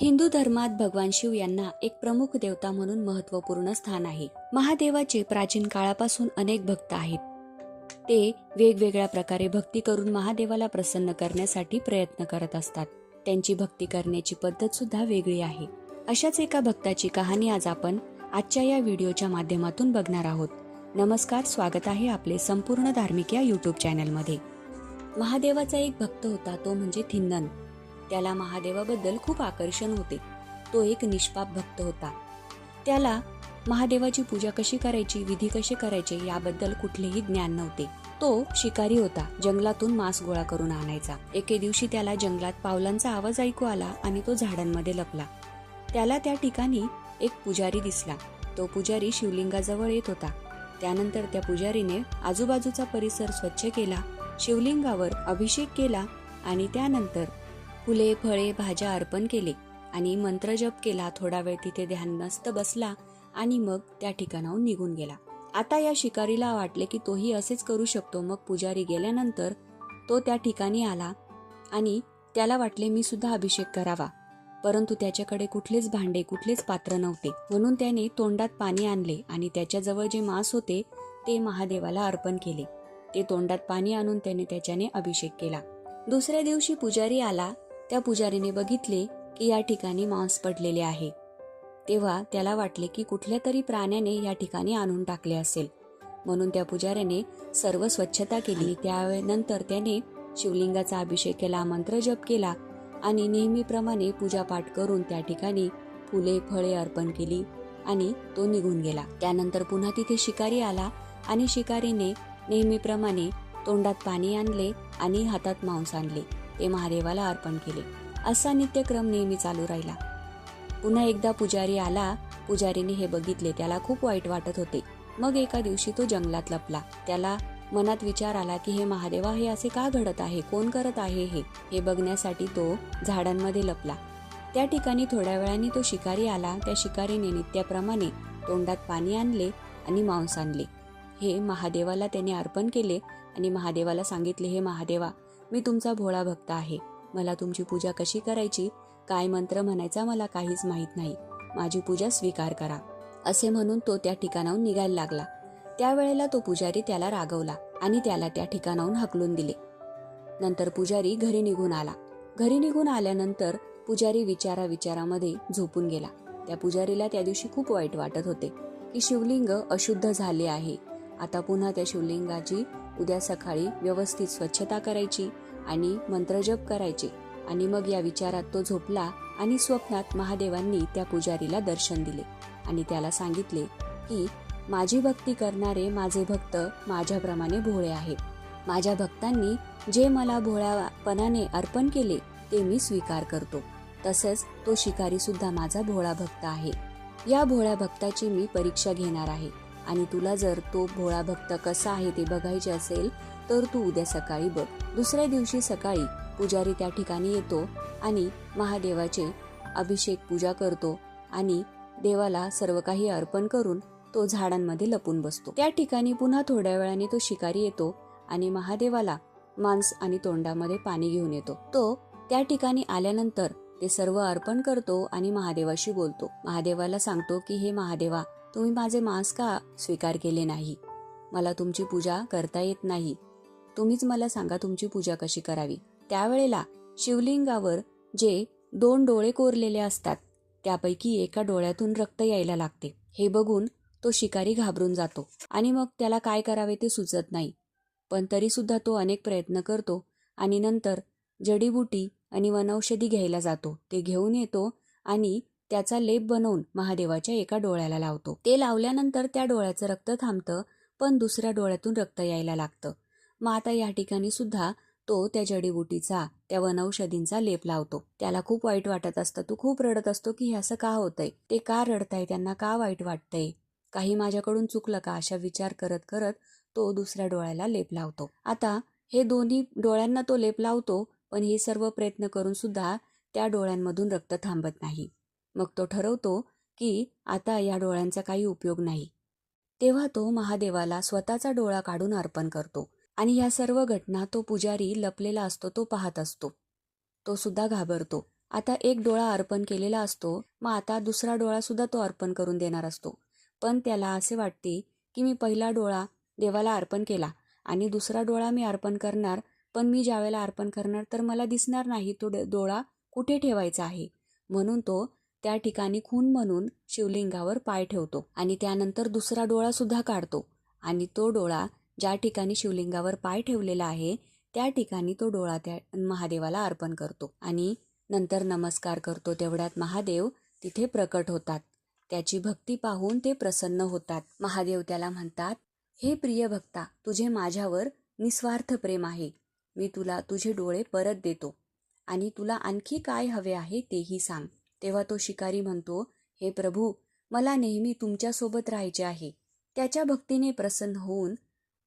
हिंदू धर्मात भगवान शिव यांना एक प्रमुख देवता म्हणून महत्त्वपूर्ण स्थान आहे. महादेवाचे प्राचीन काळापासून अनेक भक्त आहेत. ते वेगवेगळ्या प्रकारे भक्ती करून महादेवाला प्रसन्न करण्यासाठी प्रयत्न करत असतात. त्यांची भक्ती करण्याची पद्धत सुद्धा वेगळी आहे. अशाच एका भक्ताची कहाणी आज आपण आजच्या या व्हिडिओच्या माध्यमातून बघणार आहोत. नमस्कार स्वागत आहे आपले संपूर्ण धार्मिक या युट्यूब चॅनलमध्ये महादेवाचा एक भक्त होता तो म्हणजे थिन्नन. त्याला महादेवाबद्दल खूप आकर्षण होते. तो एक निष्पाप भक्त होता. त्याला महादेवाची पूजा कशी करायची विधी कसे करायचे याबद्दल कुठलेही ज्ञान नव्हते. तो शिकारी होता जंगलातून मांस गोळा करून आणायचा. एके दिवशी त्याला जंगलात पावलांचा आवाज ऐकू आला आणि तो झाडांमध्ये लपला. त्याला त्या ठिकाणी एक पुजारी दिसला. तो पुजारी शिवलिंगाजवळ येत होता. त्यानंतर त्या पुजारीने आजूबाजूचा परिसर स्वच्छ केला शिवलिंगावर अभिषेक केला आणि त्यानंतर फुले फळे भाज्या अर्पण केले आणि मंत्रजप केला. थोडा वेळ तिथे ध्यानस्थ बसला आणि मग त्या ठिकाणाहून निघून गेला. आता या शिकारीला वाटले की तोही असेच करू शकतो. मग पुजारी गेल्यानंतर तो त्या ठिकाणी आला आणि त्याला वाटले मी सुद्धा अभिषेक करावा. परंतु त्याच्याकडे कुठलेच भांडे कुठलेच पात्र नव्हते. म्हणून त्याने तोंडात पाणी आणले आणि त्याच्याजवळ जे मांस होते ते महादेवाला अर्पण केले. ते तोंडात पाणी आणून त्याने त्याच्याने अभिषेक केला. दुसऱ्या दिवशी पुजारी आला त्या पुजारीने बघितले की या ठिकाणी मांस पडलेले आहे. तेव्हा त्याला वाटले की कुठल्या तरी प्राण्याने या ठिकाणी आणून टाकले असेल. म्हणून त्या पुजाऱ्याने सर्व स्वच्छता केली. त्यानंतर त्याने शिवलिंगाचा अभिषेक केला मंत्रजप केला आणि नेहमीप्रमाणे पूजापाठ करून त्या ठिकाणी फुले फळे अर्पण केली आणि तो निघून गेला. त्यानंतर पुन्हा तिथे शिकारी आला आणि शिकारीने नेहमीप्रमाणे तोंडात पाणी आणले आणि हातात मांस आणले. ते महादेवाला अर्पण केले. असा नित्यक्रम नेहमी चालू राहिला. पुन्हा एकदा पुजारी आला. पुजारीने हे बघितले. त्याला खूप वाईट वाटत होते. मग एका दिवशी तो जंगलात लपला. त्याला मनात विचार आला की हे महादेवा हे असे का घडत आहे? कोण करत आहे हे? हे बघण्यासाठी तो झाडांमध्ये लपला. त्या ठिकाणी थोड्या वेळाने तो शिकारी आला. त्या शिकारीने नित्याप्रमाणे तोंडात पाणी आणले आणि मांस आणले. हे महादेवाला त्याने अर्पण केले आणि महादेवाला सांगितले हे महादेवा मी तुमचा भोळा भक्त आहे. मला तुमची पूजा कशी करायची? काय मंत्र म्हणायचा मला काहीच माहीत नाही. माझी पूजा स्वीकार करा. असे म्हणून तो त्या ठिकाणाहून निघायला लागला. त्यावेळेला तो पुजारी त्याला रागवला आणि त्याला त्या ठिकाणाहून हकलून दिले. नंतर पुजारी घरी निघून आला. घरी निघून आल्यानंतर पुजारी विचारा विचारामध्ये झोपून गेला. त्या पुजारीला त्या दिवशी खूप वाईट वाटत होते की शिवलिंग अशुद्ध झाले आहे. आता पुन्हा त्या शिवलिंगाची उद्या सकाळी व्यवस्थित स्वच्छता करायची आणि मंत्रजप करायचे. आणि मग या विचारात तो झोपला आणि स्वप्नात महादेवांनी त्या पुजारीला दर्शन दिले. आणि त्याला सांगितले की माझी भक्ती करणारे माझे भक्त माझ्याप्रमाणे भोळे आहेत. माझ्या भक्तांनी जे मला भोळ्यापणाने अर्पण केले ते मी स्वीकार करतो. तसंच तो शिकारी सुद्धा माझा भोळा भक्त आहे. या भोळ्या भक्ताची मी परीक्षा घेणार आहे. आणि तुला जर तो भोळा भक्त कसा आहे ते बघायचे असेल तर तू उद्या सकाळी बघ. दुसऱ्या दिवशी सकाळी पुजारी त्या ठिकाणी येतो आणि महादेवाचे अभिषेक पूजा करतो आणि देवाला सर्व काही अर्पण करून तो झाडांमध्ये लपून बसतो. त्या ठिकाणी पुन्हा थोड्या वेळाने तो शिकारी येतो आणि महादेवाला मांस आणि तोंडामध्ये पाणी घेऊन येतो. तो त्या ठिकाणी आल्यानंतर ते सर्व अर्पण करतो आणि महादेवाशी बोलतो. महादेवाला सांगतो की हे महादेवा तुम्ही माझे मांस का स्वीकार केले नाही? मला तुमची पूजा करता येत नाही. तुम्हीच मला सांगा तुमची पूजा कशी करावी. त्यावेळेला शिवलिंगावर जे दोन डोळे कोरलेले असतात त्यापैकी एका डोळ्यातून रक्त यायला लागते. हे बघून तो शिकारी घाबरून जातो आणि मग त्याला काय करावे ते सुचत नाही. पण तरीसुद्धा तो अनेक प्रयत्न करतो आणि नंतर जडीबुटी आणि वनौषधी घ्यायला जातो. ते घेऊन येतो आणि त्याचा लेप बनवून महादेवाच्या एका डोळ्याला लावतो. ते लावल्यानंतर त्या डोळ्याचं रक्त थांबतं पण दुसऱ्या डोळ्यातून रक्त यायला लागतं. मग आता या ठिकाणी सुद्धा तो त्या जडीबुटीचा त्या वनौषधींचा लेप लावतो. त्याला खूप वाईट वाटत असतं. तो खूप रडत असतो की हे असं का होतंय? ते का रडताय? त्यांना का वाईट वाटतंय? काही माझ्याकडून चुकलं का? अशा विचार करत करत तो दुसऱ्या डोळ्याला लेप लावतो. आता हे दोन्ही डोळ्यांना तो लेप लावतो पण हे सर्व प्रयत्न करून सुद्धा त्या डोळ्यांमधून रक्त थांबत नाही. मग तो ठरवतो की आता या डोळ्यांचा काही उपयोग नाही. तेव्हा तो महादेवाला स्वतःचा डोळा काढून अर्पण करतो आणि ह्या सर्व घटना तो पुजारी लपलेला असतो तो पाहत असतो. तो सुद्धा घाबरतो. आता एक डोळा अर्पण केलेला असतो मग आता दुसरा डोळा सुद्धा तो अर्पण करून देणार असतो. पण त्याला असे वाटते की मी पहिला डोळा देवाला अर्पण केला आणि दुसरा डोळा मी अर्पण करणार पण मी ज्यावेळेला अर्पण करणार तर मला दिसणार नाही तो ड- डोळा कुठे ठेवायचा आहे. म्हणून तो त्या ठिकाणी खून म्हणून शिवलिंगावर पाय ठेवतो आणि त्यानंतर दुसरा डोळा सुद्धा काढतो. आणि तो डोळा ज्या ठिकाणी शिवलिंगावर पाय ठेवलेला आहे त्या ठिकाणी तो डोळा त्या महादेवाला अर्पण करतो. आणि नंतर नमस्कार करतो तेवढ्यात महादेव तिथे प्रकट होतात. त्याची भक्ती पाहून ते प्रसन्न होतात. महादेव त्याला म्हणतात हे प्रिय भक्ता तुझे माझ्यावर निस्वार्थ प्रेम आहे. मी तुला तुझे डोळे परत देतो आणि तुला आणखी काय हवे आहे तेही सांग. तेव्हा तो शिकारी म्हणतो हे प्रभू मला नेहमी तुमच्यासोबत राहायचे आहे. त्याच्या भक्तीने प्रसन्न होऊन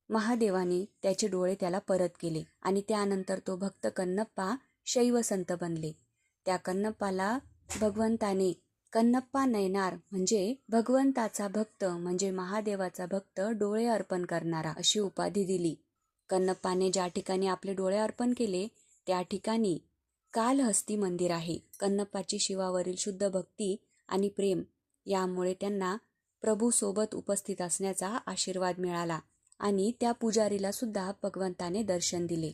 महादेवाने त्याचे डोळे त्याला परत केले आणि त्यानंतर तो भक्त कन्नप्पा शैव संत बनले. त्या कन्नप्पाला भगवंताने कन्नप्पा नयनार म्हणजे भगवंताचा भक्त म्हणजे महादेवाचा भक्त डोळे अर्पण करणारा अशी उपाधी दिली. कन्नप्पाने ज्या ठिकाणी आपले डोळे अर्पण केले त्या ठिकाणी कालहस्ती मंदिर आहे. कन्नप्पाची शिवावरील शुद्ध भक्ती आणि प्रेम यामुळे त्यांना प्रभूसोबत उपस्थित असण्याचा आशीर्वाद मिळाला आणि त्या पुजारीला सुद्धा भगवंताने दर्शन दिले.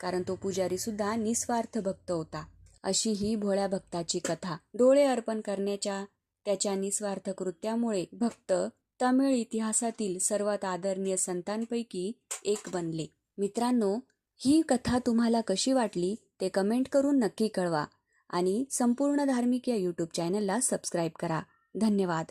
कारण तो पुजारी सुद्धा निस्वार्थ भक्त होता. अशी ही भोळ्या भक्ताची कथा. डोळे अर्पण करण्याच्या त्याच्या निस्वार्थ कृत्यामुळे भक्त तमिळ इतिहासातील सर्वात आदरणीय संतांपैकी एक बनले. मित्रांनो ही कथा तुम्हाला कशी वाटली? ते कमेंट करून नक्की कळवा. आणि संपूर्ण धार्मिक या यूट्यूब चॅनलला सबस्क्राईब करा. धन्यवाद.